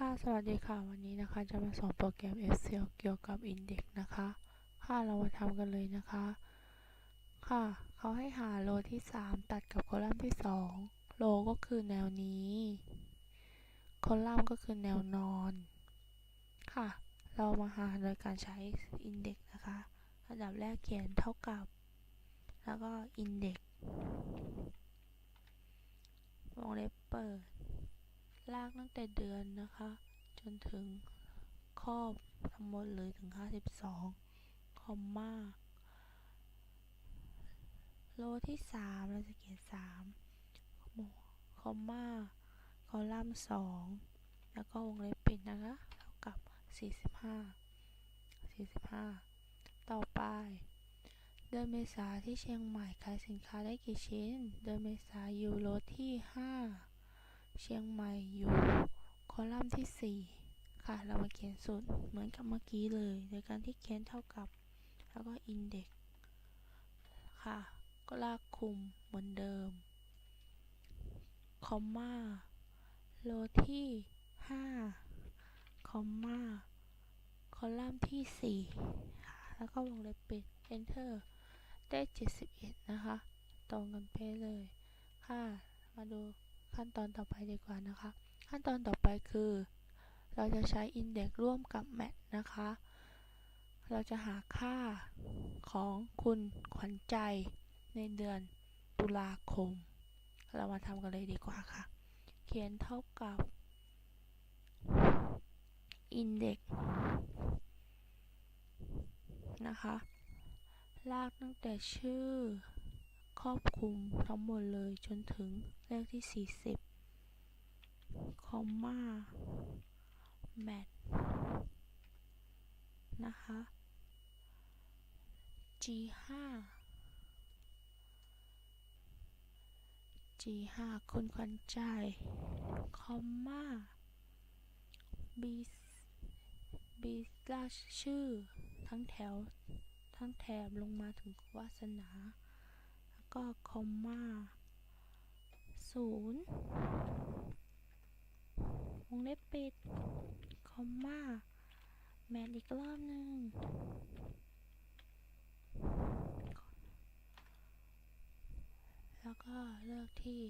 ค่ะ สวัสดีค่ะ วันนี้นะคะ จะมาสอนโปรแกรม Excel เกี่ยวกับ Index นะคะ ค่ะ เรามาทำกันเลยนะคะ ค่ะ เขาให้หาโรที่ 3 ตัดกับคอลัมน์ที่ 2โรก็คือแนวนี้คอลัมน์ก็คือแนวนอน ค่ะ เรามาหาโดยการใช้ Index นะคะ อันดับแรกเขียนเท่ากับ แล้วก็ Index วงเล็บเปิด ลากตั้งแต่เดือนนะคะ จนถึงครอบทั้งหมดเลยถึง 52 คอมมาโลที่ 3 เราจะเขียน3คอมมาคอลัมน์2แล้วก็วงเล็บปิดนะคะเท่ากับ 45 45 ต่อไป เดือนเมษาที่เชียงใหม่ขายสินค้าได้กี่ชิ้น เดือนเมษาอยู่โลที่ 5 เชียงใหม่อยู่คอลัมน์ที่ 4 ค่ะ เรามาเขียนสูตรเหมือนกับเมื่อกี้เลย โดยการที่เขียนเท่ากับ แล้วก็อินเด็กค่ะ ก็ลากคุมเหมือนเดิม คอมมาโลที่ 5 คอมมาคอลัมน์ที่ 4 ค่ะ แล้วก็วงเล็บปิด enter ได้ 71 นะคะ ตรงกันเป๊ะเลย ค่ะ มาดู ขั้นตอนต่อไปดีกว่านะคะ ขั้นตอนต่อไปคือ เราจะใช้ Index ร่วมกับ mat นะคะ เราจะหาค่าของคุณขวัญใจในเดือนตุลาคม เรามาทำกันเลยดีกว่าค่ะ เขียนเท่ากับ Index นะคะ ลากตั้งแต่ชื่อ ครอบคลุมทั้งหมดเลยจนถึงเลขที่ 40 คอมมาแมทนะคะ G5 G5 คุณขวัญใจ คอมมา B B ลากชื่อ ทั้งแถว ทั้งแถบลงมาถึงวาสนา ก็คอมมาศูนย์วงเล็บปิด คอมมาแมทอีกรอบหนึ่งแล้วก็เลือกที่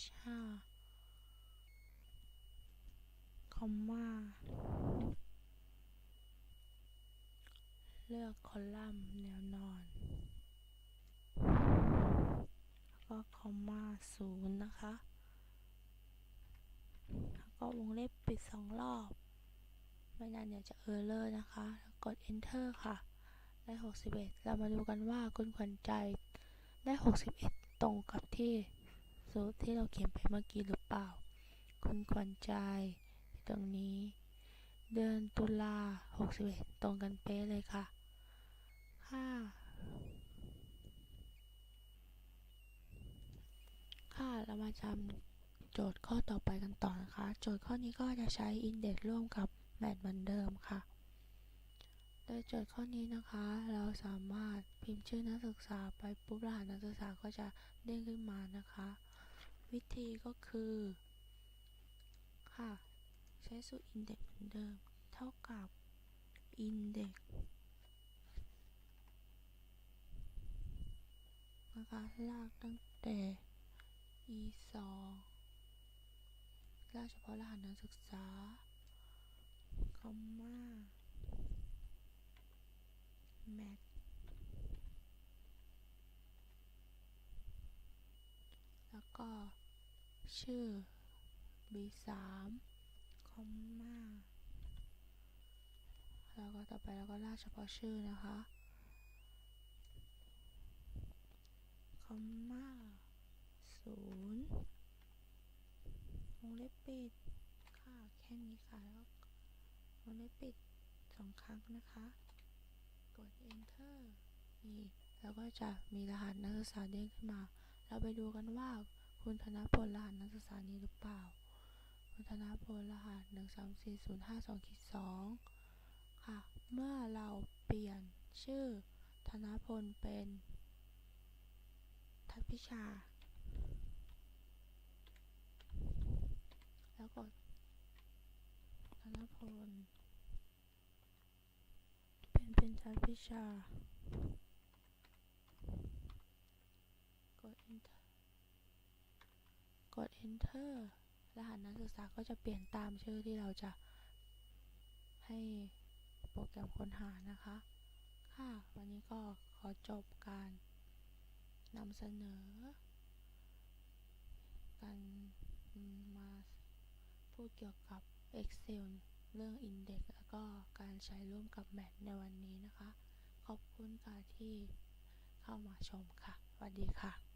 H5 คอมมาเลือกคอลัมน์แนวนอน แล้วก็คอมมา ศูนย์นะคะ แล้วก็วงเล็บปิดสองรอบ ไม่นั้นเดี๋ยวจะเออร์เลอร์นะคะ กด enter ค่ะ ได้ 61 เรามาดูกันว่าคุณขวัญใจได้ 61 ตรงกับที่สูตรที่เราเขียนไปเมื่อกี้หรือเปล่า คุณขวัญใจตรงนี้ เดือนตุลา61 ตรงกันเป๊ะเลยค่ะ ค่ะ ค่ะ เรา มาจำโจทย์ข้อต่อไปกันต่อนะคะ โจทย์ข้อนี้ก็จะใช้ Index ร่วมกับ mat เหมือนเดิมค่ะ โดยโจทย์ข้อนี้นะคะ เราสามารถพิมพ์ชื่อนักศึกษาไปปุ๊บรหัสนักศึกษาก็จะเด้งขึ้นมานะคะ วิธีก็คือ ค่ะ ใช้สูตร Index เหมือนเดิม เท่ากับ Index นะคะลากตั้งแต่ e 2ลาเฉพาะรหัสนักศึกษา คอมมาแมทแล้วก็ชื่อ b3 คอมมาแล้วก็ต่อไปแล้วก็ลากเฉพาะชื่อนะคะคอมมา ศูนย์วงเล็บปิด ค่ะ แค่นี้ค่ะ แล้ววงเล็บปิดสองครั้งนะคะ กด enter นี่แล้วก็จะมีรหัสนักศึกษาเด้งขึ้นมา เราไปดูกันว่าคุณธนพลรหัสนักศึกษานี้หรือเปล่า คุณธนพลรหัส1 3 4 0 5 2ขีด2ค่ะ เมื่อเราเปลี่ยนชื่อธนพลเป็นทัศพิชา แล้วกดรพล เป็นเป็นชั้นวิชา กด enter กด enter รหัสนักศึกษาก็จะเปลี่ยนตามชื่อที่เราจะให้โปรแกรมค้นหานะคะ ค่ะ วันนี้ก็ขอจบการนำเสนอ การมา พูดเกี่ยวกับ Excel เรื่อง Index แล้วก็การใช้ร่วมกับ Math ในวันนี้นะคะ ขอบคุณค่ะที่เข้ามาชมค่ะสวัสดีค่ะ